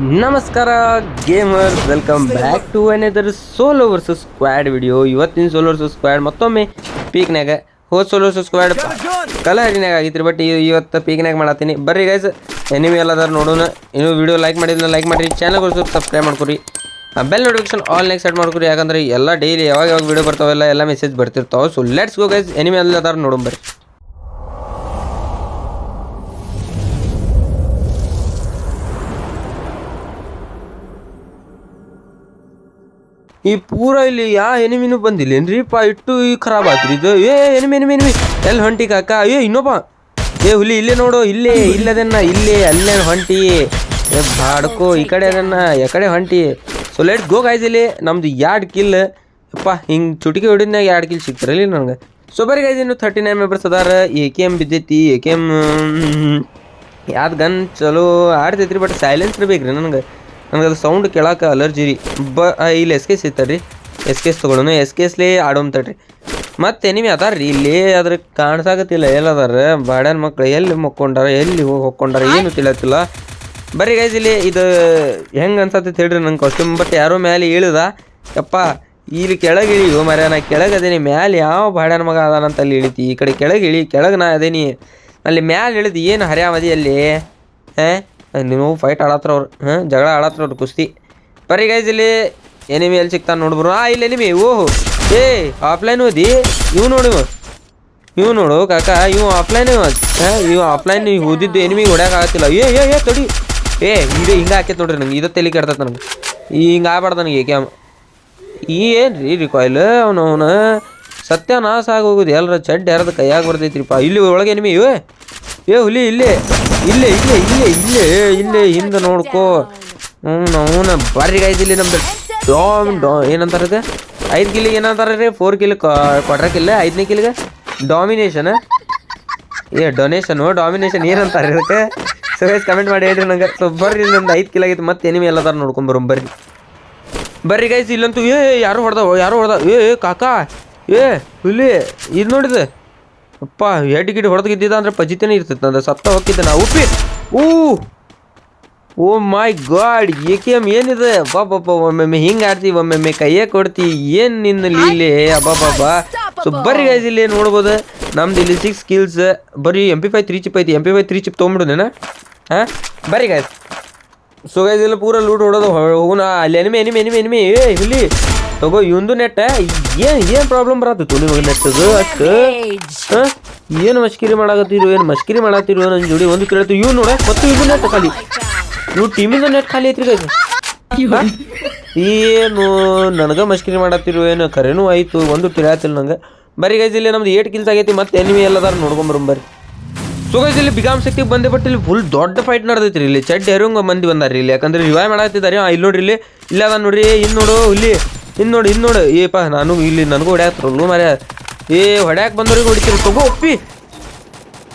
ನಮಸ್ಕಾರ gamer welcome back to another solo versus squad video ಇವತ್ತಿನ solo versus squad ಮತ್ತೊಮ್ಮೆ ಪೀಕ್ನಾಗ ಹೋದ ಸೋಲೋ ವರ್ಸಸ್ ಸ್ಕ್ವಾಡ್ ಕಲಹರಿನಾಗ ಆಗಿತ್ತು ಬಟ್ ಇವತ್ತು ಪೀಕ್ನಾಗ ಮಾಡತ್ತೀನಿ. ಬರ್ರಿ ಗೈಸ್ ಎನಿಮಿ ಎಲ್ಲದಾರು ನೋಡೋಣ. ಇನ್ನೂ ವಿಡಿಯೋ ಲೈಕ್ ಮಾಡಿದ್ರೆ ಲೈಕ್ ಮಾಡಿರಿ. ಚಾನಲ್ ಸ್ವಲ್ಪ ಸಬ್ಸ್ಕ್ರೈಬ್ ಮಾಡ್ಕೊರಿ. Bell notification all next set ಮಾಡ್ಕೊರಿ. ಯಾಕಂದ್ರೆ ಎಲ್ಲ ಡೈಲಿ ಯಾವಾಗ ಯಾವಾಗ ವಿಡಿಯೋ ಬರ್ತಾವೆಲ್ಲ ಎಲ್ಲ message ಬರ್ತಿರ್ತಾವೆ. So let's go guys enemy ಎಲ್ಲದಾರು ನೋಡೋಣ ಬರ್ರಿ. ಈ ಪೂರ ಇಲ್ಲಿ ಯಾ ಎನಿಮಿನೂ ಬಂದಿಲ್ಲ. ಏನ್ರಿಪ್ಪ ಇಟ್ಟು ಈ ಖರಾಬ್ ಆತ್ರಿ ಇದು? ಏ ಎನಿಮಿ ಎನಿಮಿ ಎನಿಮಿ. ಎಲ್ಲಿ ಹೊಂಟಿ ಕಾಕ? ಏ, ಇನ್ನೊಬ್ಬ. ಏ, ಹುಲಿ, ಇಲ್ಲೇ ನೋಡು. ಇಲ್ಲೇ, ಇಲ್ಲದನ್ನ, ಇಲ್ಲೇ, ಅಲ್ಲೇ ಹೊಂಟಿ. ಏ, ಬಾಡ್ಕೋ, ಈ ಕಡೆ ಅದನ್ನ ಕಡೆ ಹೊಂಟಿ. ಸೊ ಲೆಟ್ ಗೋ ಗಾಯ್ಸ್ ಇಲ್ಲಿ. ನಮ್ದು ಎರಡು ಕಿಲ್ ಅಪ್ಪ ಹಿಂಗೆ ಚುಟಿಕೆ ಹೊಡಿದ್ನಾಗ ಎರಡು ಕಿಲ್ ಸಿಗ್ತಾರಲ್ಲಿ ನನಗೆ. ಸೊ ಬರೀ ಗೈಸ್ ಇನ್ನು ತರ್ಟಿ ನೈನ್ ಮೆಂಬರ್ಸ್ ಅದಾರ. ಎ ಕೆ ಎಂ ಬಿದ್ದೈತಿ. ಎ ಕೆ ಎಂ ಯಾವ್ದು ಗನ್ ಚಲೋ ಆಡ್ತೈತ್ರಿ ಬಟ್ ಸೈಲೆನ್ಸ್ ಬೇಕ್ರಿ ನನಗೆ. ನನಗೆ ಅದು ಸೌಂಡ್ ಕೇಳಕ್ಕೆ ಅಲರ್ಜಿ ರೀ. ಬ ಇಲ್ಲಿ ಎಸ್ ಕೇಸ್ ಇತ್ತರಿ ಎಸ್ ಕೇಸ್ ತೊಗೊಳೋಣ ಎಸ್ ಕೇಸ್ಲೇ ಆಡೋಂತಡ್ರಿ ಮತ್ತೆ ಎನಿಮಿ ಅದಾರ ರೀ? ಇಲ್ಲಿ ಅದ್ರ ಕಾಣಿಸಾಗತ್ತಿಲ್ಲ ಎಲ್ಲದಾರ ಬಾಡ್ಯಾನ ಮಕ್ಳು ಎಲ್ಲಿ ಮಕ್ಕೊಂಡಾರ? ಎಲ್ಲಿ ಹೋಗಿ ಹೊಕ್ಕೊಂಡಾರ? ಏನು ತಿಳಿಯತ್ತಿಲ್ಲ. ಬರ್ರಿ ಗೈಸ್ ಇಲ್ಲಿ ಇದು ಹೆಂಗೆ ಅನ್ಸತ್ತೈತೆ ಹೇಳ್ರಿ ನಂಗೆ ಕಾಸ್ಟ್ಯೂಮ್ ಬಟ್ ಯಾರೋ ಮ್ಯಾಲೆ ಇಳಿದ ಯಪ್ಪ, ಇಲ್ಲಿ ಕೆಳಗೆ ಇಳಿಯೋ ಮರ ನಾ ಕೆಳಗೆ ಅದೇನಿ. ಮ್ಯಾಲೆ ಯಾವ ಬಾಡ್ಯಾನ ಮಗ ಅದಾನಂತ ಅಲ್ಲಿ ಇಳಿತಿ ಈ ಕಡೆ ಕೆಳಗೆ ಇಳಿ. ಕೆಳಗೆ ನಾ ಅದೇನಿ. ಅಲ್ಲಿ ಮ್ಯಾಲೆ ಇಳಿದು ಏನು ಹರ್ಯಾಮದಿ ಅಲ್ಲಿ? ಹಾಂ? ನೀವು ಫೈಟ್ ಆಡತ್ರ ಅವ್ರು, ಹಾಂ, ಜಗಳ ಆಡತ್ರ ಅವ್ರು ಕುಸ್ತಿ. ಬರೀ ಗೈಸ್ ಇಲ್ಲಿ ಎನಿಮಿ ಎಲ್ಲಿ ಸಿಗ್ತಾನೆ ನೋಡ್ಬರು ಆ, ಇಲ್ಲಿ ಎನಿಮಿ ಓಹೋ. ಏ ಆಫ್ಲೈನ್ ಓದಿ. ಇವು ನೋಡು ಇವ. ಇವು ನೋಡು ಕಾಕ, ಇವು ಆಫ್ಲೈನ್ ಇವ. ಹಾಂ, ಇವು ಆಫ್ಲೈನ್ ನೀವು ಓದಿದ್ದು ಎನಿಮಿ ಹೊಡ್ಯಾಕಾಗತ್ತಿಲ್ಲ ಏ ಏ ಏ, ತೊಡಿ. ಏ, ಇದು ಹಿಂಗೆ ಹಾಕೈತೆ ನೋಡ್ರಿ ನಂಗೆ ಇದು ತಲೆ ಕೆಡ್ತೈತೆ ನನಗೆ. ಹಿಂಗೆ ಆಗ್ಬಾರ್ದು ನನಗೆ ಕ್ಯಾಮ್ ಈ ಏನು ರೀ ರಿಕಾಯ್ಲ್ ಅವನು ಅವನು ಸತ್ಯನಾಶ ಆಗೋಗುದು. ಎಲ್ಲರ ಚಡ್ಡ ಯಾರದ ಕೈಯಾಗ ಬರ್ತೈತ್ರಿಪ್ಪ. ಇಲ್ಲಿ ಒಳಗೆ ಎನಿಮಿ ಏ ಏ, ಹುಲಿ, ಇಲ್ಲೇ ಇಲ್ಲೇ ಇಲ್ಲೇ ಇಲ್ಲೇ ಇಲ್ಲೇ ಇಲ್ಲೇ, ಹಿಂದೆ ನೋಡ್ಕೋ. ಹ್ಞೂ ಬರ್ರಿ ಗಾಯ್ದು ಇಲ್ಲಿ ನಮ್ದು ಡಾಮ್, ಡಾ, ಏನಂತಾರೆ ಇದು ಐದು ಕಿಲಿಗೆ ಏನಂತಾರೆ ರೀ? ಫೋರ್ ಕಿಲ್ ಕೊಡ್ರಕ್ಕಿಲ್ಲ ಕಿಲ್ಲ ಐದನೇ ಕಿಲಿಗೆ ಡಾಮಿನೇಷನ್ ಏ ಡೊನೇಷನು ಡಾಮಿನೇಷನ್ ಏನಂತಾರೆ ಇದಕ್ಕೆ ಸೊ ಕಮೆಂಟ್ ಮಾಡಿ ಹೇಳ್ರಿ ನಂಗೆ. ಸೊ ಬರ್ರಿ, ನಮ್ದು ಐದು ಕಿಲ್ ಆಗೈತೆ, ಮತ್ತೆ ಎನಿಮಿ ಎಲ್ಲದಾರ ನೋಡ್ಕೊಂಬರೋಮ್ ಬರ್ರಿ. ಬರ್ರಿ ಗೈಸ್ ಇಲ್ಲಂತೂ, ಏ ಯಾರು ಹೊಡೆದ ಯಾರು ಹೊಡೆದ ಏ, ಕಾಕಾ, ಏ, ಹುಲಿ, ಇದು ನೋಡಿದೆ. ಅಪ್ಪ ಎಡ್ ಗಿಡ್ ಹೊಡೆದಿದ್ದ ಅಂದ್ರೆ ಪಜಿತೇನೆ ಇರ್ತೈತೆ, ನಂದು ಸತ್ತ ಹೋಗಿದ್ದೆ ನಾ. ಉಪ್ಪಿ! ಊ! Oh my god K M ಏನಿದೆ? ಅಬ್ಬಬ್ಬ ಒಮ್ಮೊಮ್ಮೆ ಹಿಂಗೆ ಆಡ್ತಿ, ಒಮ್ಮೊಮ್ಮೆ ಕೈಯೇ ಕೊಡ್ತಿ, ಏನು ನಿನ್ನ ಲೀಲೆ? ಅಬ್ಬಾ ಸೊ ಬರ್ರಿ ಗೈಸ್ ಇಲ್ಲಿ ನೋಡ್ಬೋದು. ನಮ್ದು ಇಲ್ಲಿ ಸಿಕ್ಸ್ ಸ್ಕಿಲ್ಸ್ ಬರೀ M P five three chip ಐತಿ. M P five three chip ತೊಗೊಂಬಿಡುನೇನ ಹಾಂ? ಬರ್ರಿ ಗೈಸ್ ಸೊ ಗೈಸ್ ಇಲ್ಲಿ ಪೂರ ಲೂಟ್ ಹೊಡೋದು ಹೋಗೋಣ ಅಲ್ಲಿ ಎನಿಮೆ ಎನಿಮೆ ಎನಿಮೆ ಎನಿಮೆ ಏ ಇಲ್ಲಿ ತಗೋ ಇವಂದು ನೆಟ್ ಏನ್ ಏನ್ ಪ್ರಾಬ್ಲಮ್ ಬರತ್ತಿತ್ತು ನಿಮಗೆ ನೆಟ್ಟದು? ಅಷ್ಟು ಏನು ಮಸ್ಕಿರಿ ಮಾಡಾಕತ್ತಿರು ಏನು ಮಸ್ಕಿರಿ ಮಾಡಾತಿರು ನನ್ನ ಜೋಡಿ ಒಂದು ಕೇಳ್ತು. ಇವ್ ನೋಡ ಮತ್ತು ಇದು ನೆಟ್ ಖಾಲಿ. ಇವ್ ಟೀಮಿಂದ ನೆಟ್ ಖಾಲಿ ಐತ್ರಿ ಏನು ನನಗೆ ಮಸ್ಕಿರಿ ಮಾಡತ್ತಿರು ಏನು ಕರೆನೂ ಆಯ್ತು ಒಂದು ತಿಳಿಯತ್ತಿಲ್ಲ ನಂಗೆ. ಬರೀ ಗೈಸ್ ಇಲ್ಲಿ ನಮ್ದು ಏಟ್ ಕಿಲ್ಸ್ ಆಗೈತಿ ಮತ್ತೆ ಎನಿಮಿ ಎಲ್ಲದಾರ ನೋಡ್ಕೊಂಬರಂ ಬರ್ರಿ. ಸೊ ಗೈಸ್ ಇಲ್ಲಿ ಬಿಗಾಮ್ ಶಕ್ತಿ ಬಂದೆ ಬಟ್ ಇಲ್ಲಿ ಫುಲ್ ದೊಡ್ಡ ಫೈಟ್ ನಡೆದೈತ್ರಿ ಇಲ್ಲಿ. ಚಡ್ ಹೆರಂಗ ಮಂದಿ ಬಂದಾರ ಇಲ್ಲಿ. ಯಾಕಂದ್ರೆ ರಿವೈವ್ ಮಾಡತ್ತಿದ್ದಾರೆ ಇಲ್ಲಿ ನೋಡ್ರಿ ಇಲ್ಲಿ. ಇಲ್ಲ ಅದ ನೋಡ್ರಿ. ಇನ್ನು ನೋಡು ಇಲ್ಲಿ. ಇನ್ನು ನೋಡು ಇನ್ನು ನೋಡು. ಏಪ ನಾನು ಇಲ್ಲಿ ನನಗೂ ಹೊಡ್ಯಾಕ್ತ್ರಲ್ಲು ಮರ ಏ, ಹೊಡ್ಯಾಕ್ ಬಂದವ್ರಿಗೆ ಹೊಡಿತೀರಿ. ತಗೋ ಒಪ್ಪಿ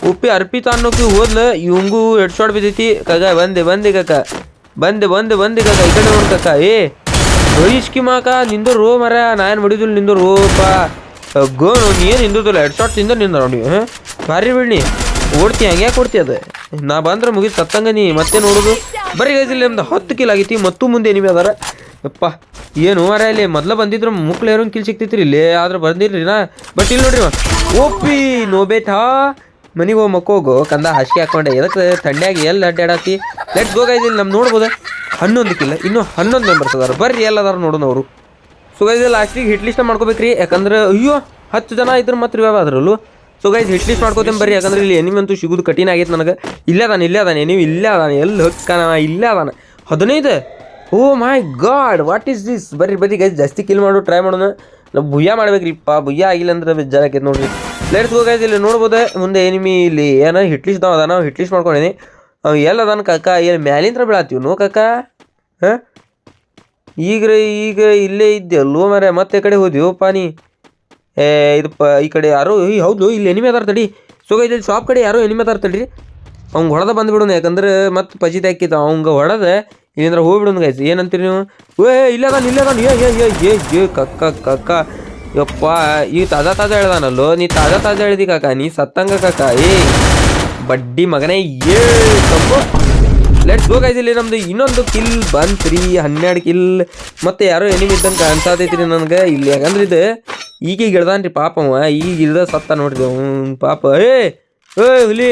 ಉಪ್ಪಿ ಅರ್ಪಿತ ಅನ್ನೋಕೆ ಹೋದ್ಲ. ಇವಂಗೂ ಎಡ್ ಶಾಟ್ ಬಿದ್ದೈತಿ. ಕಗ ಬಂದೆ ಬಂದೆ ಕಕ್ಕ ಬಂದೆ ಬಂದೆ ಬಂದೆ ಕಕ್ಕ ಈ ಕಡೆ ನೋಡ್ ಕಕ್ಕ ಏ ರೋಯಿಸ್ಕಿ ಮಾಕ. ನಿಂದು ರೋ ಮರ ನಾ ಏನು ಹೊಡಿದಿಲ್ಲ ನಿಂದು ರೋಪ ಗೋ ನೀ ಏನು ನಿಂದಿಲ್ಲ ಹೆಡ್ ಶಾಟ್ ತಿಂದ ನಿಂದ ನೋಡಿ. ಭಾರಿ ಬಿಡ್ನಿ. ಓಡ್ತಿ ಹಂಗೆ ಕೊಡ್ತಿ ಅದು? ನಾ ಬಂದ್ರೆ ಮುಗಿದು ಸತ್ತಂಗ ನೀ ಮತ್ತೆ ನೋಡೋದು. ಬರೀ ಗೈಸಿಲ್ಲ ನಿಮ್ದು ಹತ್ತು ಕಿಲ್ ಆಗೈತಿ. ಮತ್ತೂ ಮುಂದೆ ನಿಮಗೆ ಅದಾರ. ಯಪ್ಪ. ಏನು ಅರ ಇಲ್ಲಿ ಮೊದ್ಲು ಬಂದಿದ್ರು ಮುಕ್ಳು ಏರೋ ಕಿಲ್ ಸಿಕ್ತಿತ್ತು ಇಲ್ಲಿ ಆದ್ರೆ ನಾ. ಬಟ್ ಇಲ್ಲಿ ನೋಡ್ರಿ. ಓಪಿ ನೋಬೇಟಾ ಮನೆಗೆ ಹೋಗಿ ಮಕ್ಕೋಗು ಕಂದ ಹಾಸಿಗೆ ಹಾಕೊಂಡೆ. ಎದಕ್ಕೆ ಥಂಡ್ಯಾಗಿ ಎಲ್ಲಿ ಅಡ್ಡಾಡತಿ ಲೆಟ್ ಗೋ ಗೈಸ್ ಇಲ್ಲಿ ನಮ್ಮ ನೋಡ್ಬೋದು. ಹನ್ನೊಂದು ಕಿಲ್ಲ ಇನ್ನೂ ಹನ್ನೊಂದು ಮೆಂಬರ್ಸ್ ಅದಾರ. ಬರ್ರಿ ಎಲ್ಲದಾರು ನೋಡೋಣ ಅವರು. ಸೊ ಗೈಸ್ ಲಾಸ್ಟಿಗೆ ಹಿಟ್ ಲಿಸ್ಟ್ ಮಾಡ್ಕೋಬೇಕ್ರಿ. ಯಾಕಂದ್ರೆ, ಅಯ್ಯೋ, ಹತ್ತು ಜನ ಇದ್ರೆ ಮತ್ತೆ ರೀ ಅದರಲ್ಲೂ. ಸೊ ಗೈಸ್ ಹಿಟ್ ಲಿಸ್ಟ್ ಮಾಡ್ಕೋತೀನಿ ಬರ್ರಿ. ಯಾಕಂದ್ರೆ ಇಲ್ಲಿ ಎನಿಮಿ ಅಂತೂ ಸಿಗೋದು ಕಠಿಣ ಆಗೈತೆ ನನಗೆ. ಇಲ್ಲೇ ಅದಾನ, ಇಲ್ಲೇ ಅದಾನೆ ಎನಿಮಿ ಇಲ್ಲೇ ಅದಾನೆ ಎಲ್ಲಿ ಹಕ್ಕಾನ ಇಲ್ಲೇ ಅದಾನ. ಹದಿನೈದು ಓ my god, what is this? ಬರ್ರಿ ಬರ್ರಿ ಗೈಸ್ ಜಾಸ್ತಿ ಕಿಲ್ ಮಾಡು ಟ್ರೈ ಮಾಡೋಣ. ನಾವು ಭುಯ್ಯ ಮಾಡ್ಬೇಕ್ರಿಪ್ಪ ಭುಯ್ಯ ಆಗಿಲ್ಲ ಅಂದ್ರೆ ಜನಕ್ಕೆ ನೋಡ್ರಿ. ಲೆಟ್ಸ್ ಗೋ ಗೈಸ್ ಇಲ್ಲಿ ನೋಡ್ಬೋದು? ಮುಂದೆ ಎನಿಮಿ ಇಲ್ಲಿ, ಏನೋ ಅದ ನಾವು ಹಿಟ್ ಲಿಸ್ಟ್ ಮಾಡ್ಕೊಂಡೇನಿ. ಅವ್ ಎಲ್ಲ ಅದಾನ ಕಕ್ಕ ಏನು ಮ್ಯಾಲಿಂತ್ರ ಬೀಳಾತೀವಿ ನೋ ಕಕ್ಕ ಹಾಂ? ಈಗ ಈಗ ಇಲ್ಲೇ ಇದ್ದೆ ಅಲ್ವೋ ಮರ ಮತ್ತೆ ಕಡೆ ಹೋದ್ವಿವಪ್ಪ ನೀ? ಏ, ಇದು ಪ, ಈ ಕಡೆ ಯಾರೋ ಈ ಹೌದು, ಇಲ್ಲಿ ಎನಿಮೆ ಅದಾರ ತಡಿ. ಸೊ ಇಲ್ಲಿ ಶಾಪ್ ಕಡೆ ಯಾರೋ ಎನಿಮೆ ಅದಾರ ತಡಿ ಅವ್ಗೆ ಹೊಡೆದ ಬಂದ್ಬಿಡೋಣ, ಯಾಕಂದ್ರೆ ಮತ್ತೆ ಪಜಿತ ಹಾಕಿತ್ತ ಅವಂಗೆ ಹೊಡೆದ ಇಲ್ಲಿಂದ್ರ ಹೋಗ್ಬಿಡೋಣ ಗೈಸ್ ಏನಂತೀರಿ ನೀವು ಏ ಇಲ್ಲದಾನ ಇಲ್ಲದಾನ ಏ ಏ ಏ ಏ ಏ ಕಕ್ಕ ಕಕ್ಕ ಯಪ್ಪ ಈ ತಾಜಾ ತಾಜಾ ಹೇಳ್ದಾನಲ್ಲೋ ನೀ ತಾಜಾ ತಾಜಾ ಹೇಳ್ದಿ ಕಾಕ ನೀ ಸತ್ತಂಗ ಕಾಕ ಏ ಬಡ್ಡಿ ಮಗನೇ ಏ ತಪ್ಪು ಲೆಟ್ಸ್ ಗೋ ಗೈಸ್ ಇಲ್ಲಿ ನಮ್ದು ಇನ್ನೊಂದು ಕಿಲ್ ಬಂತ್ರಿ ಹನ್ನೆರಡು ಕಿಲ್ ಮತ್ತೆ ಯಾರೋ ಎನಿಮಿ ಇದ್ದಂಗೆ ಕಾಣಿಸಾತೈತ್ರಿ ನನಗೆ ಇಲ್ಲಿ ಯಾಕಂದ್ರೆ ಇದು ಈಗೀಗ ರೀ ಪಾಪ ಅವ ಈಗ ಇಳ್ದ ಸತ್ತ ನೋಡ್ರಿ ಪಾಪ ಏ ಏ ಹುಲಿ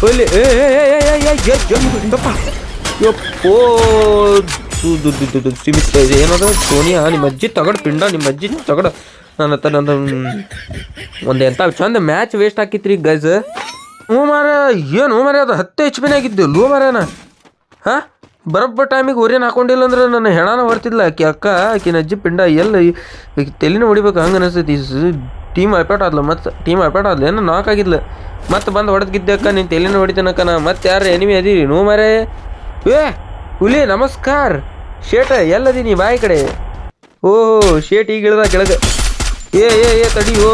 ಹುಲಿ ಏ ಏ ಏ ಏ ಏ ಏ ಯಪ್ಪ ಸಿಮಿಸ್ತಾ ಇದೆ ಏನದು ಸೋನಿಯಾ, ನಿಮ್ಮ ಅಜ್ಜಿ ತಗಡು, ಪಿಂಡ, ನಿಮ್ಮ ಅಜ್ಜಿ ತಗಡ. ನನ್ನ ಹತ್ರ ಒಂದು ಎಂಥ ಚಂದ ಮ್ಯಾಚ್ ವೇಸ್ಟ್ ಹಾಕಿತ್ರಿ ಗೈಸ್ ಹ್ಞೂ ಮಾರ ಏನು ಮಾರ ಅದು ಹತ್ತು ಎಚ್ ಪಿನ ಆಗಿದ್ದು ಲೋ ಮಾರೇನ ಹಾಂ? ಬರಬ್ಬ ಟೈಮಿಗೆ ಹೊರೇನು ಹಾಕೊಂಡಿಲ್ಲ ಅಂದ್ರೆ ನನ್ನ ಹೆಣನ ಹೊರ್ತಿದ್ಲ. ಆಕಿ ಅಕ್ಕ, ಆಕಿನ ಅಜ್ಜಿ, ಪಿಂಡ, ಎಲ್ಲ? ತೆಲಿನ ಹೊಡಿಬೇಕು ಹಂಗೆ ಅನಿಸ್ತೈತಿ. ಟೀಮ್ ಅಪೇಟ್ ಆದ್ಲ ಮತ್ತು ಟೀಮ್ ಅಪೇಟ್ ಆದ್ಲ ಏನೋ ನಾಕ್ ಆಗಿದ್ಲ. ಮತ್ತೆ ಬಂದು ಹೊಡೆದ್ಗಿದ್ದೆ ಅಕ್ಕ, ನೀನು ತೆಲಿನ ಹೊಡಿತೇನಕ್ಕ ನಾ. ಮತ್ತೆ ಯಾರು ಎನಿಮಿ ಅದೀರಿ? ನೋ ಮಾರೇ ಏ, ಹುಲಿ, ನಮಸ್ಕಾರ. ಶೇಟ ಎಲ್ಲದೀನಿ ಬಾಯಿ ಕಡೆ. ಓಹೋ, ಶೇಟ್ ಈಗ ಇಳ್ದ ಕೆಳಗೆ. ಏ ಏ ಏ ತಡಿ ಓ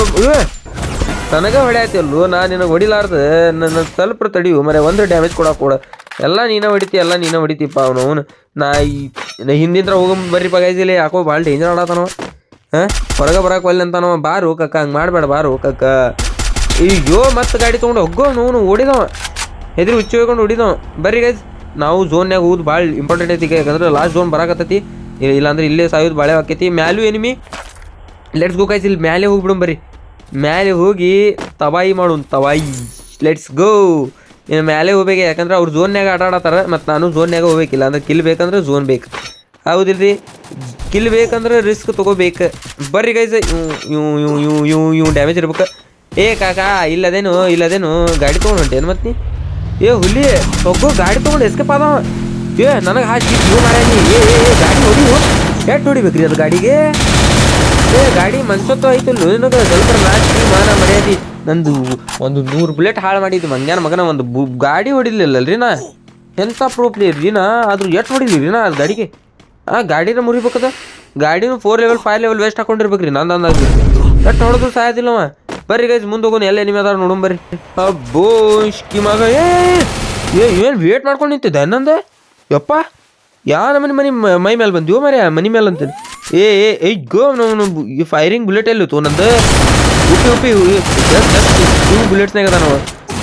ನನಗೆ ಹೊಡ್ಯಾತಿಲ್ಲೋ ನಾ ನಿನಗೆ ಹೊಡಿಲಾರ್ದ. ನನ್ನ ಸ್ವಲ್ಪ ತಡಿಯು, ಮರೆ ಒಂದು ಡ್ಯಾಮೇಜ್ ಕೊಡಕ್ಕೆ ಕೊಡ ಎಲ್ಲ ನೀನ ಹೊಡಿತಿ, ಎಲ್ಲ ನೀನ ಹೊಡಿತಿಪ್ಪ ಅವನು ಅವನು. ನಾ ಈ, ನಾ ಹಿಂದಿಂದ್ರ ಹೋಗ ಬರ್ರಿ ಪಗಾಯ್ಸಿಲ್ಲ ಯಾಕೋ ಭಾಳ ಡೇಂಜರ್ ಆಡತಾನವ. ಹಾಂ? ಹೊರಗೆ ಬರಕ್ಕೆ ಒಲ್ಲೆ ಅಂತಾನವ. ಬಾರು ಹೋಗಕ್ಕ ಹಂಗೆ ಮಾಡಬೇಡ ಬಾರು ಹೋಗಕ್ಕ ಅಯ್ಯೋ, ಮತ್ತೆ ಗಾಡಿ ತೊಗೊಂಡು ಹೋಗೋ ನೋನು ಓಡಿದವ. ಹೆದ್ರಿ ಹುಚ್ಚಿ ಹೋಗ್ಕೊಂಡು ಹೊಡಿದವ ಬರ್ರಿ ಗೈಸ್ ನಾವು ಝೋನ್ಯಾಗ ಹೋದ್ ಭಾಳ ಇಂಪಾರ್ಟೆಂಟ್ ಐತಿ ಯಾಕಂದ್ರೆ ಲಾಸ್ಟ್ ಝೋನ್ ಬರಾಕತ್ತೈತಿ ಇಲ್ಲ- ಇಲ್ಲಾಂದ್ರೆ ಇಲ್ಲೇ ಸಾಯೋದು ಭಾಳ ಆಕೈತಿ ಮ್ಯಾಲೂ ಎನಿಮಿ ಲೆಟ್ಸ್ ಗೋ ಗೈಸ್ ಇಲ್ಲಿ ಮ್ಯಾಲೆ ಹೋಗ್ಬಿಡೋಣ ಬರ್ರಿ ಮ್ಯಾಲೆ ಹೋಗಿ ತಬಾಯಿ ಮಾಡು ತಬಾಯಿ ಲೆಟ್ಸ್ ಗೋ ಇನ್ನು ಮ್ಯಾಲೆ ಹೋಗ್ಬೇಕು ಯಾಕಂದ್ರೆ ಅವ್ರು ಝೋನ್ಯಾಗ ಆಟಾಡತ್ತಾರ ಮತ್ತು ನಾನು ಝೋನ್ಯಾಗ ಹೋಗ್ಬೇಕಿಲ್ಲ ಅಂದ್ರೆ ಕಿಲ್ ಬೇಕಂದ್ರೆ ಝೋನ್ ಬೇಕು ಹೌದಿಲ್ರಿ ಕಿಲ್ ಬೇಕಂದ್ರೆ ರಿಸ್ಕ್ ತೊಗೋಬೇಕು ಬರ್ರಿ ಗೈಸ್ ಇವು ಇವು ಇವ್ ಇವ್ ಡ್ಯಾಮೇಜ್ ಇರ್ಬೇಕು ಏ ಕಾಕಾ ಇಲ್ಲದೇನು ಇಲ್ಲದೇನು ಗಾಡಿ ತೊಗೊಂಡು ಹೊಂಟೇನು ಮತ್ತೆ ನೀ ಏ ಹುಲಿ ತಗೋ ಗಾಡಿ ತೊಗೊಂಡು ಎಸ್ಕೇಪ್ ಅದಾವ ಏ ನನಗೆ ಹಾಕಿ ಮಾಡ್ಯಾನಿ ಏ ಏ ಏ, ಗಾಡಿ ಹೊಡಿ ಎಟ್ ಹೊಡಿಬೇಕ್ರಿ ಅದು ಗಾಡಿಗೆ? ಏ ಗಾಡಿ ಮನ್ಸತ್ತು ಆಯ್ತು. ನನಗೆ ಸ್ವಲ್ಪ ನಾಚಿ ಮಾನ ಮರ್ಯಾದಿ. ನಂದು ಒಂದು ನೂರು ಬುಲೆಟ್ ಹಾಳು ಮಾಡಿದ್ದು. ಮಂಗ್ಯಾನ ಮಗನ ಒಂದು ಬು ಗಾಡಿ ಹೊಡಿಲಿಲ್ಲಲ್ರಿ ನಾ. ಎಂಥ ಪ್ರೂಫ್ ಪ್ಲೇಯರ್ ರೀ ನಾ? ಆದ್ರೂ ಎಷ್ಟು ಹೊಡಿಲಿರಿ ನಾ ಅದು ಗಾಡಿಗೆ? ಆ ಗಾಡಿನ ಮುರಿಬೇಕದ? ಗಾಡಿನೂ four level five level vest ಹಾಕೊಂಡಿರ್ಬೇಕ್ರಿ. ನಂದು ಅಂದಾಗ ಎಷ್ಟು ಹೊಡೆದ್ರು ಸಾಯೋದಿಲ್ಲವ ಬರ್ರಿ ಗೈಸ್ ಮುಂದೆ ಹೋಗೋಣ ಎಲ್ಲ ಎನಿಮೆ ಅದಾರ ನೋಡೋಣ ಬರ್ರಿ. ಅಬ್ಬೋ, ಇಷ್ಕಿ ಮಗ, ಏ ಏ ಏನು ವೇಟ್ ಮಾಡ್ಕೊಂಡು ನಿಂತಿದ್ದೆ ನಂದ ಯಪ್ಪ ಯಾ ನಮ್ಮನೆ ಮನೆ, ಮ- ಮೇಲೆ ಬಂದಿವ ಮರಿ ಮನೆ ಮೇಲೆ ಅಂತೀನಿ ಏ ಏ, ಏಯ್, ಗೋ ಈ ಫೈರಿಂಗ್ ಬುಲೆಟ್ ಎಲ್ಲಿ ತೋ ನಂದು? ಉಪ್ಪಿ ಉಪ್ಪಿ ಟೂ ಬುಲೆಟ್ಸ್ನಾಗ ಅದ ನಾವು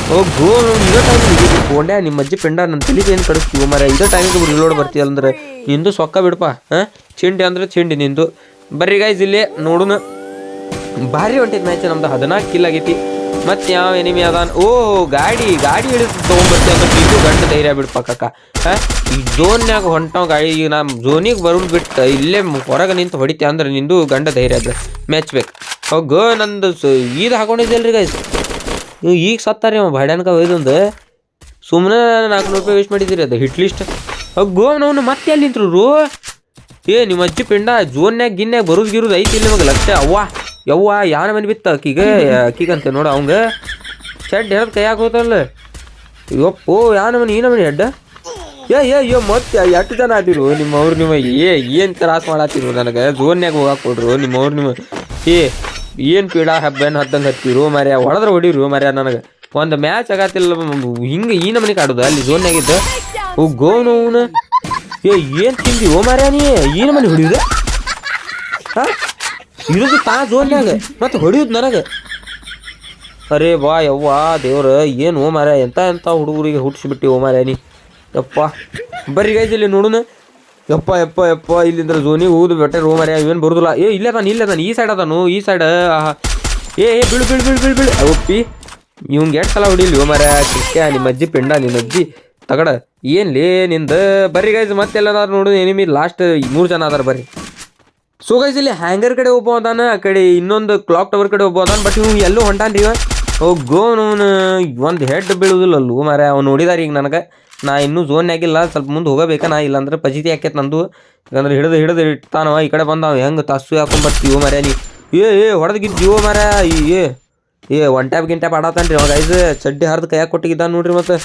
ಓ, ಗೋ ನಾವು ಇದೇ ಕೊಂಡ್ಯಾ ನಿಮ್ಮ ಅಜ್ಜಿ ಪಿಂಡ ನನ್ನ ತಲೆಗೆ ಏನು ಕಡಿಸ್ತೀಯೋ ಮರ, ಇದೇ ಟೈಮಿಗೆ ರಿಲೋಡ್ ಬರ್ತೀಯಲ್ಲ ಅಂದ್ರೆ ನಿಂದು ಸೊಕ್ಕ ಬಿಡಪ್ಪ ಹಾಂ? ಚಿಂಡಿ ಅಂದ್ರೆ ಚಿಂಡಿ ನಿಂದು. ಬರ್ರಿ ಗೈಸ್ ಇಲ್ಲಿ ನೋಡುನ ಭಾರಿ ಹೊಂಟಿದ್ ಮ್ಯಾಚ್ ನಮ್ದು ಹದಿನಾಲ್ಕು ಕಿಲ್ ಆಗೈತಿ. ಮತ್ತೆ ಯಾವ ಎನಿಮಿ ಅದಾನ? ಓ ಗಾಡಿ ಗಾಡಿ ಹಿಡಿದು ತೊಗೊಂಡ್ಬರ್ತೀವಿ ಅಂತ ಇದು ಗಂಡ ಧೈರ್ಯ ಬಿಡ್ಪ ಕಕ್ಕ ಈ ಜೋನ್ಯಾಗ ಹೊಂಟಾವ ಗಾಡಿ ಈಗ ನಾ ಜೋನಿಗೆ ಬರೋದು ಬಿಟ್ಟು ಇಲ್ಲೇ ಹೊರಗೆ ನಿಂತು ಹೊಡಿತೆ ಅಂದ್ರೆ ನಿಂದು ಗಂಡ ಧೈರ್ಯ ಅದ ಮ್ಯಾಚ್ ಬೇಕು. ಹೋಗೋ ನಂದು ಇದು ಹಾಕೊಂಡಿದ್ದಲ್ರಿ ಗೈಸ್ ನೀವು ಈಗ ಸತ್ತಾರಿ ಅವ ಭಾಡ್ಯಾನ್ಕ ಒಯ್ದೊಂದು ಸುಮ್ಮನೆ ನಾಲ್ಕುನೂರು ರೂಪಾಯಿ ವೇಸ್ಟ್ ಮಾಡಿದ್ದೀರಿ ಅದು ಹಿಟ್ ಲಿಸ್ಟ್ ಹೋಗೋ ನಾವು ಮತ್ತೆ ಅಲ್ಲಿ ನಿಂತ್ರು ಏ, ನಿಮ್ಮ ಅಜ್ಜಿ ಪಿಂಡ ಜೋನ್ಯಾಗ ಗಿನ್ಯಾಗ ಬರೋದು ಗಿರೋದು ಐತಿ ನಿಮಗೆ ಲಕ್ಷ ಅವ್ವ. ಯವ್ವ, ಯಾರ ಮನೆ ಬಿತ್ತ ಅಕ್ಕಿಗೆ? ಅಕ್ಕಿಗಂತೆ ನೋಡು ಅವಂಗ. ಶೆಡ್ ಹೇಳದ್ ಕೈಯಾಗ ಹೋತಲ್ಲ. ಯಪ್ಪೋ ಯಾನ ಮನೆ ಈ ಮನೆ ಹೆಡ್ಡ ಏ ಏ ಯೋ ಮತ್ತೆ ಎಷ್ಟು ಜನ ಆದಿರು ನಿಮ್ಮ ಅವ್ರು ನಿಮ್ಮ ಏ, ಏನು ತ್ರಾಸ ಮಾಡತ್ತಿರು ನನಗೆ? ಝೋನ್ಯಾಗ ಹೋಗಾಕ್ ಕೊಡ್ರು ನಿಮ್ಮ ಅವ್ರು ನಿಮ್ಮ ಏ, ಏನು ಹಬ್ಬ ಹಬ್ಬನ ಹದ್ದಂಗೆ ಹತ್ತಿರು ಮರ್ಯ ಹೊಡೆದ್ರೆ ಹೊಡಿರು ಮರ್ಯ ನನಗೆ. ಒಂದು ಮ್ಯಾಚ್ ಆಗತ್ತಿಲ್ಲ, ಹಿಂಗೆ ಈ ನಮನೆ ಕಾಡುದ? ಅಲ್ಲಿ ಝೋನ್ಯಾಗಿದ್ದ ಓ ಗೋ ನೋವ್ನ ಏ, ಏನು ತಿಂದಿ, ಓ ಮರ್ಯ ನೀ? ಈ ಮನೆ ಹೊಡಿಯುದ? ಹಾ? ಇರೋದು ತಾ ಜೋನ್ಯಾಗ ಮತ್ತೆ ಹೊಡಿಯೋದು ನನಗೆ ಅರೇ ಬಾ ಯವ್ವ ದೇವ್ರ, ಏನು ಓ ಮಾರ್ಯ ಎಂತ ಎಂತ ಹುಡುಗರಿಗೆ ಹುಟ್ಟಿಸ್ಬಿಟ್ಟಿ ಓ ಮಾರ್ಯ ನೀ. ಯಪ್ಪ, ಬರ್ರಿ ಗೈಸ್ ಇಲ್ಲಿ ನೋಡುನ ಯಪ್ಪ ಯಪ್ಪ ಯಪ್ಪ ಇಲ್ಲಿಂದ ಜೋನಿ ಊದು ಬೆಟ್ಟೆ ಓ ಮಾರ್ಯ ಏನು ಬರುದಿಲ್ಲ. ಏ, ಇಲ್ಲೇ ಅದಾನ, ಇಲ್ಲ ಅದಾನ, ಈ ಸೈಡ್ ಅದಾನು, ಈ ಸೈಡ್ ಏ ಏ, ಬಿಳು ಬಿಳು ಬಿಳು ಬಿಳು, ಬೀಳು. ಒಪ್ಪಿ ಇವಂಗೆ ಎಷ್ಟು ಸಲ ಹೊಡಿಲಿ ಓ ಮಾರ್ಯ ಕಿಕ್ಕ ನಿಮ್ಮ ಅಜ್ಜಿ ಪಿಂಡ ನಿನ್ನ ಅಜ್ಜಿ ತಗಡ. ಏನ್ಲೇ ನಿಂದ? ಬರ್ರಿ ಗೈಸ್ ಮತ್ತೆಲ್ಲ ನೋಡು ಎನಿಮಿ ಲಾಸ್ಟ್ ಮೂರು ಜನ ಅದಾರ ಬರ್ರಿ. ಸೊ ಗೈಸ್ ಇಲ್ಲಿ ಹ್ಯಾಂಗರ್ ಕಡೆ ಒಬ್ಬ ಆ ಕಡೆ ಇನ್ನೊಂದು ಕ್ಲಾಕ್ ಟವರ್ ಕಡೆ ಒಬ್ಬ ಬಟ್ ಇವ್ ಎಲ್ಲೂ ಹೊಂಟಾನ್ರಿ ರೀ ಓ ಗೋನವನು ಒಂದು ಹೆಡ್ ಬೀಳುದಿಲ್ಲ ಅಲ್ಲೂ ಮಾರ ಅವ್ನು ನೋಡಿದಾರ ಈಗ ನನಗೆ. ನಾ ಇನ್ನೂ ಝೋನ್ ಆಗಿಲ್ಲ ಸ್ವಲ್ಪ ಮುಂದೆ ಹೋಗಬೇಕ ನಾ, ಇಲ್ಲಾಂದ್ರೆ ಪಜಿತಿ ಆಕೈತೆ ನಂದು. ಯಾಕಂದ್ರೆ ಹಿಡಿದು ಹಿಡಿದು ಇಟ್ಟಾನವ ಈ ಕಡೆ ಬಂದವ ಹೆಂಗೆ ತಸ್ಸು ಹಾಕೊಂಬರ್ತೀವೋ ಮರ ನೀ. ಏ ಏ ಹೊಡೆದ್ಗಿದ್ದೀವೋ ಮರ ಏ. ಏ ಒನ್ ಟ್ಯಾಪ್ ಗಿನ್ ಟ್ಯಾಪ್ ಆಡತಾನ್ರಿ ಅವಾಗ ಐದು ಚಡ್ಡಿ ಹರಿದು ಕೈಯಾಗ ಕೊಟ್ಟಿಗಿದ್ದಾನ ನೋಡ್ರಿ ಮತ್ತೆ.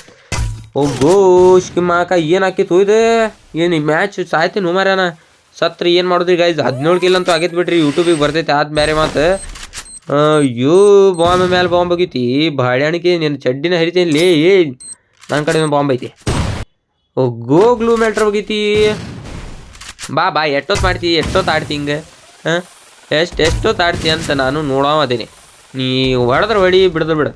ಓ ಗೋಶ್ ಕಿಮ್ಮಾಕ ಏನು ಹಾಕಿತ್ತು ಹೋಯ್ದೆ ಏನು ಈ ಮ್ಯಾಚ್ ಸಾಯ್ತೀನಿ ಮಾರ್ಯಾನ ಸತ್ರ, ಏನು ಮಾಡೋದ್ರಿ ಗೈಸ್ ಹದಿನೇಳು ಕಿಲ್ ಅಂತೂ ಆಗೈತೆ ಬಿಡ್ರಿ ಯೂಟ್ಯೂಬಿಗೆ ಬರ್ತೈತೆ, ಆದ ಬೇರೆ ಮಾತು. ಅಯ್ಯೋ, ಬಾಂಬ್ ಮೇಲೆ ಬಾಂಬ್ ಹೋಗೈತಿ. ಬಾಳೆಹಣಿಕೆ ನಿನ್ನ ಚಡ್ಡಿನ ಹರಿತೀನಿ ಲೇ, ಏ ನನ್ನ ಕಡೆ ಬಾಂಬ್ ಐತಿ. ಓ ಗೋ ಗ್ಲೂ ಮ್ಯಾಟ್ರ್ ಹೋಗೈತಿ. ಬಾ ಬಾ ಎಷ್ಟೊತ್ತು ಮಾಡ್ತಿ ಎಷ್ಟೊತ್ತು ಆಡ್ತಿ ಹಿಂಗೆ? ಹಾಂ? ಎಷ್ಟು ಎಷ್ಟೊತ್ತು ಆಡ್ತಿ ಅಂತ ನಾನು ನೋಡಾವ ಅದೇನೆ. ನೀ ಹೊಡೆದ್ರೆ ಹೊಡಿ ಬಿಡ್ದು ಬಿಡ.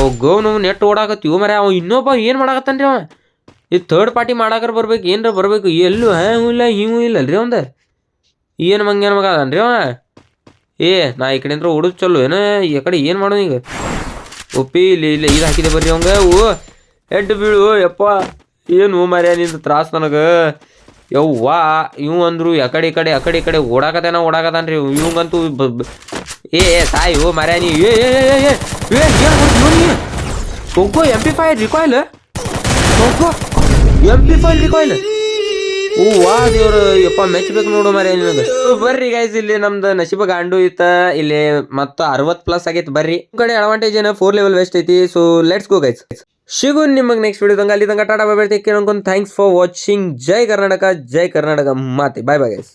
ಓ ಗೋ ನಾವು ನೆಟ್ ಓಡಾಕತ್ತೀವಿ ಮರ ಅವ ಇನ್ನೊಬ್ಬ ಏನು ಮಾಡಾಕತ್ತಾನ್ರಿ ಅವ? ಈ ಥರ್ಡ್ ಪಾರ್ಟಿ ಮಾಡಾಕರ ಬರ್ಬೇಕು ಏನರ ಬರಬೇಕು ಎಲ್ಲೂ ಹ್ಞೂ ಇಲ್ಲ ಹಿಂಗೂ ಇಲ್ಲಲ್ರಿ ಅವಂದ ಏನು ಮಂಗ್ಯಾನ ಮಗ ಅದನ್ರಿ ಅವ ಏ ನಾ ಈ ಕಡೆಯಿಂದ ಹುಡುಗ ಚಲೋ ಏನ ಈ ಕಡೆ ಏನು ಮಾಡೋ ಈಗ ಒಪ್ಪಿ ಇಲ್ಲಿ ಇಲ್ಲಿ ಇದು ಹಾಕಿದೆ ಬರ್ರಿ ಅವಂಗ ಓ ಎಡ್ ಬೀಳು ಯಪ್ಪ ಏನು ಮಾರ್ಯ ನಿಂದು ತ್ರಾಸ ನನಗೆ ಯವ್ವಾ ಇವು ಅಂದ್ರು ಯಕಡೆ ಈ ಕಡೆ ಆ ಕಡೆ ಈ ಕಡೆ ಓಡಾಕತೇನ ಓಡಾಕತಾನ್ರಿ ಇವಂಗಂತೂ ಬ- ಬ- ಏ ಸಾಯಿ ಓ ಮಾರ್ಯ ನೀ ಏ ಏ ಏ ಏ ಕೊಕ್ಕೋ ಎಂ ಪಿ ಫೈವ್ ರಿಕಾಯ್ಲ್ ಕೊಕ್ಕೋ ಫೈಲ್ ರಿಕಾಯ್ಲ್ ಓ ವಾ ದೇವ್ರ, ಯಪ್ಪ ಮೆಚ್ಚಬೇಕು ನೋಡು ಮರೆ ನಿನಗೆ. ಬರ್ರಿ ಗೈಸ್ ಇಲ್ಲಿ ನಮ್ದು ನಶೀಬ ಗಾಂಡು ಇತ್ತ. ಇಲ್ಲಿ ಮತ್ತ ಅರವತ್ ಪ್ಲಸ್ ಆಗೈತಿ ಬರ್ರಿ. ಕಡೆ ಅಡ್ವಾಂಟೇಜ್ ಏನ? ಫೋರ್ ಲೆವೆಲ್ ವೆಸ್ಟ್ ಐತಿ ಸೊ ಲೆಟ್ಸ್ ಗೋ ಗೈಸ್ ಸಿಗು ನಿಮಗೆ ನೆಕ್ಸ್ಟ್ ವಿಡಿಯೋ ತಂಗ ಅಲ್ಲಿ ತಂಗ Tata bye bye thanks for watching ಜೈ ಕರ್ನಾಟಕ ಜೈ ಕರ್ನಾಟಕ, ಮಾತೆ. Bye bye guys